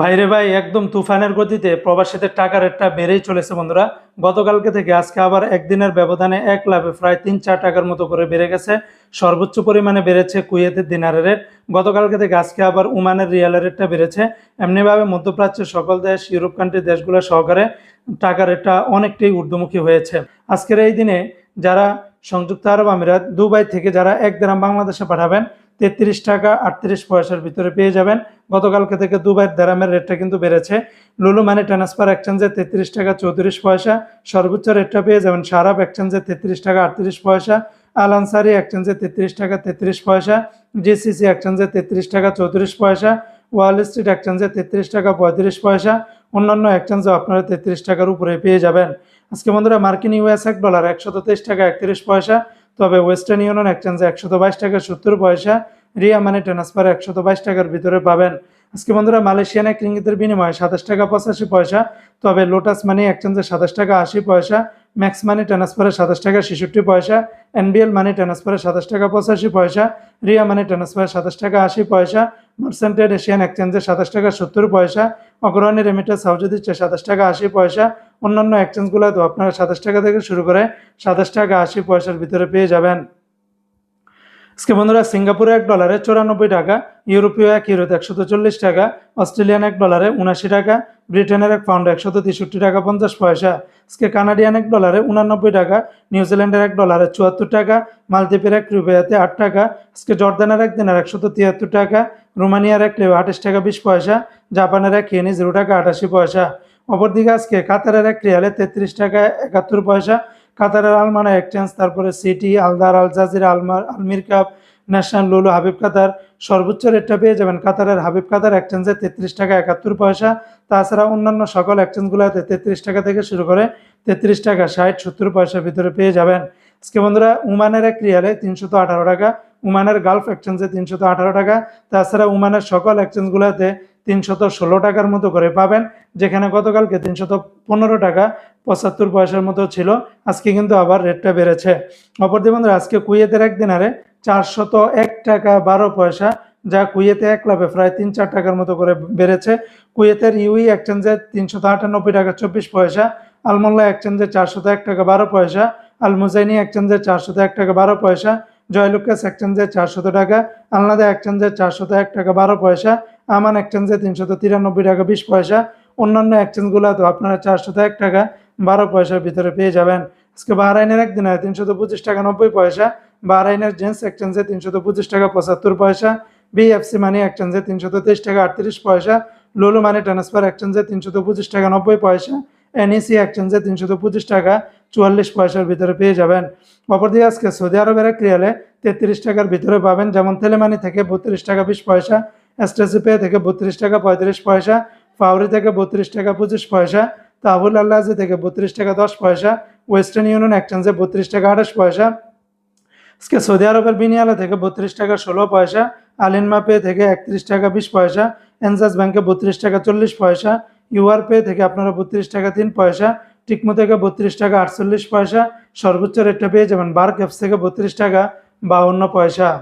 ভাইরে ভাই, একদম তুফানের গতিতে প্রবাসীদের টাকা রেটটা বেড়েই চলেছে বন্ধুরা। গতকালকে থেকে আজকে আবার একদিনের ব্যবধানে এক লাভে প্রায় তিন চার টাকার মতো করে বেড়ে গেছে। সর্বোচ্চ পরিমাণে বেড়েছে কুয়েতের দিনারের রেট। গতকালকে থেকে আজকে আবার উমানের রিয়ালের রেটটা বেড়েছে। এমনিভাবে মধ্যপ্রাচ্যের সকল দেশ, ইউরোপ কান্ট্রি দেশগুলো সহকারে টাকা রেটটা অনেকটাই ঊর্ধ্বমুখী হয়েছে। আজকের এই দিনে যারা সংযুক্ত আরব আমিরাত, দুবাই থেকে যারা এক গ্রাম বাংলাদেশে পাঠাবেন, তেত্রিশ টাকা আটত্রিশ পয়সার ভিতরে পেয়ে যাবেন। গতকালকে থেকে দুবাইয়ের দেরামের রেটটা কিন্তু বেড়েছে। লুলু মানি ট্রান্সফার এক্সচেঞ্জে তেত্রিশ টাকা চৌত্রিশ পয়সা। সর্বোচ্চ রেটটা পেয়ে যাবেন সারাপ এক্সচেঞ্জে তেত্রিশ টাকা আটত্রিশ পয়সা। আল আনসারি এক্সচেঞ্জে তেত্রিশ টাকা তেত্রিশ পয়সা। জিসিসি এক্সচেঞ্জে তেত্রিশ টাকা চৌত্রিশ পয়সা। ওয়াল স্ট্রিট এক্সচেঞ্জে তেত্রিশ টাকা পঁয়ত্রিশ পয়সা। অন্যান্য এক্সচেঞ্জে আপনারা তেত্রিশ টাকার উপরে পেয়ে যাবেন। আজকে বন্ধুরা মার্কিন ইউএস এক ডলার একশত তেইশ টাকা একত্রিশ পয়সা। তবে ওয়েস্টার্ন ইউনিয়ন এক্সচেঞ্জে একশত বাইশ টাকা সত্তর পয়সা। রিয়া মানে ট্রান্সফার একশত বাইশ টাকার ভিতরে পাবেন। আজকে বন্ধুরা মালয়েশিয়ান এক রিঙ্গিতের বিনিময়ে সাতাশ টাকা পঁচাশি পয়সা, তবে লোটাস মানি এক্সচেঞ্জে সাতাশ টাকা আশি পয়সা, ম্যাক্স মানি ট্রান্সফারে সাতাশ টাকা ছেষট্টি পয়সা, এনবিএল মানি ট্রান্সফারে সাতাশ টাকা পঁচাশি পয়সা, রিয়া মানি ট্রান্সফারে সাতাশ টাকা আশি পয়সা মার্সেন্টেড এশিয়ান এক্সচেঞ্জে সাতাশ টাকা সত্তর পয়সা অগ্রণী রেমিটার সাউজি দিচ্ছে সাতাশ টাকা আশি পয়সা, অন্যান্য এক্সচেঞ্জগুলোতে আপনারা সাতাশ টাকা থেকে শুরু করে সাতাশ টাকা আশি পয়সার ভিতরে পেয়ে যাবেন। আজকে বন্ধুরা সিঙ্গাপুরে এক ডলারে চৌরানব্বই টাকা, ইউরোপীয় এক ইউরোতে একশত চল্লিশ টাকা, অস্ট্রেলিয়ান এক ডলারে উনাশি টাকা, ব্রিটেনের এক পাউন্ড একশত তেষট্টি টাকা পঞ্চাশ পয়সা। আজকে কানাডিয়ান এক ডলারে উনানব্বই টাকা, নিউজিল্যান্ডের এক ডলারে চুয়াত্তর টাকা, মালদ্বীপের এক রুপিয়াতে আট টাকা, আজকে জর্দানের এক দিনের একশত তিয়াত্তর টাকা, রোমানিয়ার এক লেও আঠাশ টাকা বিশ পয়সা, জাপানের এক কেনি জিরো টাকা আটাশি পয়সা। অপরদিকে আজকে কাতারের এক রিয়ালে তেত্রিশ টাকা একাত্তর পয়সা কাতারের আলমানা এক্সচেঞ্জ, তারপরে সিটি, আলদার, আল জাজিরা আলমার আলমির কাপ, ন্যাশনাল লুলু, হাবিব কাতার, সর্বোচ্চ রেটটা পেয়ে যাবেন কাতারের হাবিব কাতার এক্সচেঞ্জে তেত্রিশ টাকা একাত্তর পয়সা। তাছাড়া অন্যান্য সকল এক্সচেঞ্জগুলোতে তেত্রিশ টাকা থেকে শুরু করে তেত্রিশ টাকা ষাট সত্তর পয়সার ভিতরে পেয়ে যাবেন। আজকে বন্ধুরা, উমানের এক রিয়ালে তিনশত আঠারো টাকা, উমানের গালফ এক্সচেঞ্জে তিনশত আঠারো টাকা। তাছাড়া উমানের সকল এক্সচেঞ্জগুলোতে তিনশত ষোলো টাকার মতো করে পাবেন, যেখানে গতকালকে তিনশত পনেরো টাকা পঁচাত্তর পয়সার মতো ছিল। আজকে কিন্তু আবার রেটটা বেড়েছে। অপরদি বন্ধুরা, আজকে কুয়েতের এক দিনারে চারশত এক টাকা বারো পয়সা, যা কুয়েতে এক লাভে প্রায় তিন চার টাকার মতো করে বেড়েছে। কুয়েতের ইউই এক্সচেঞ্জে তিনশত আটানব্বই টাকা চব্বিশ পয়সা, আলমোল্লা এক্সচেঞ্জে চারশত এক টাকা বারো পয়সা আল মুজাইনি এক্সচেঞ্জে চারশত এক টাকা বারো পয়সা, জয়লুকাস এক্সচেঞ্জে চারশত টাকা, আলনাদা এক্সচেঞ্জে চারশত এক টাকা বারো পয়সা আমান এক্সচেঞ্জে তিনশত তিরানব্বই টাকা, বিশ পয়সা। অন্যান্য এক্সচেঞ্জগুলো তো আপনারা চারশত এক টাকা, বারো পয়সার ভিতরে পেয়ে যাবেন। আজকে বাহরাইনের একদিনে তিনশত পঁচিশ টাকা, নব্বই পয়সা। বাহরাইনের জেন্টস এক্সচেঞ্জে তিনশত পঁচিশ টাকা, পঁচাত্তর পয়সা। বিএফসি মানি এক্সচেঞ্জে তিনশত তেইশ টাকা, আটত্রিশ পয়সা। লুলু মানি ট্রান্সফার এক্সচেঞ্জে তিনশত পঁচিশ টাকা, নব্বই পয়সা। এনইসি এক্সচেঞ্জে তিনশত পঁচিশ টাকা, চুয়াল্লিশ পয়সার ভিতরে পেয়ে যাবেন। অপরদিকে আজকে সৌদি আরবের এক রিয়ালে তেত্রিশ টাকার ভিতরে পাবেন। যেমন তেলেমানি থেকে বত্রিশ টাকা, বিশ পয়সা। এসটিসি পে থেকে বত্রিশ টাকা পঁয়ত্রিশ পয়সা ফাউরি থেকে বত্রিশ টাকা পঁচিশ পয়সা তাহুল আল্লাজি থেকে বত্রিশ টাকা দশ পয়সা ওয়েস্টার্ন ইউনিয়ন এক্সচেঞ্জে বত্রিশ টাকা আঠাশ পয়সা, আজকে সৌদি আরবের বিনিয়ালা থেকে বত্রিশ টাকা ষোলো পয়সা আলিনমা পে থেকে একত্রিশ টাকা বিশ পয়সা এনজাস ব্যাংকে বত্রিশ টাকা চল্লিশ পয়সা ইউআর পে থেকে আপনারা বত্রিশ টাকা তিন পয়সা টিকমো থেকে বত্রিশ টাকা আটচল্লিশ পয়সা, সর্বোচ্চ রেটটা পেয়ে যাবেন বার ক্যাপস থেকে বত্রিশ টাকা বাউন্ন পয়সা।